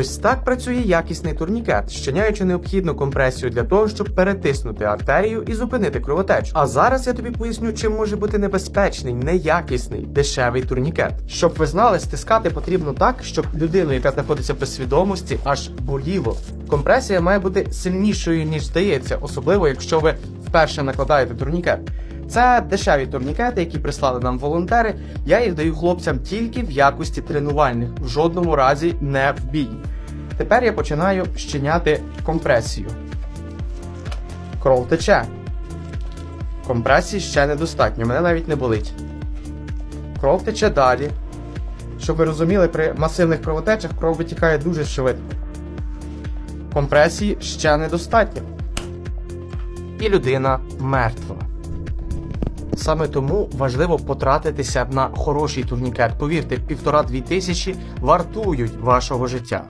Ось так працює якісний турнікет, щиняючи необхідну компресію для того, щоб перетиснути артерію і зупинити кровотечу. А зараз я тобі поясню, чим може бути небезпечний, неякісний, дешевий турнікет. Щоб ви знали, стискати потрібно так, щоб людину, яка знаходиться без свідомості, аж боліло. Компресія має бути сильнішою ніж здається, особливо якщо ви вперше накладаєте турнікет. Це дешеві турнікети, які прислали нам волонтери. Я їх даю хлопцям тільки в якості тренувальних, в жодному разі не в бій. Тепер я починаю щиняти компресію. Кров тече. Компресії ще недостатньо, мене навіть не болить. Кров тече далі. Щоб ви розуміли, при масивних кровотечах кров витікає дуже швидко. Компресії ще недостатньо. І людина мертва. Саме тому важливо потратитися на хороший турнікет. Повірте, півтора-дві тисячі вартують вашого життя.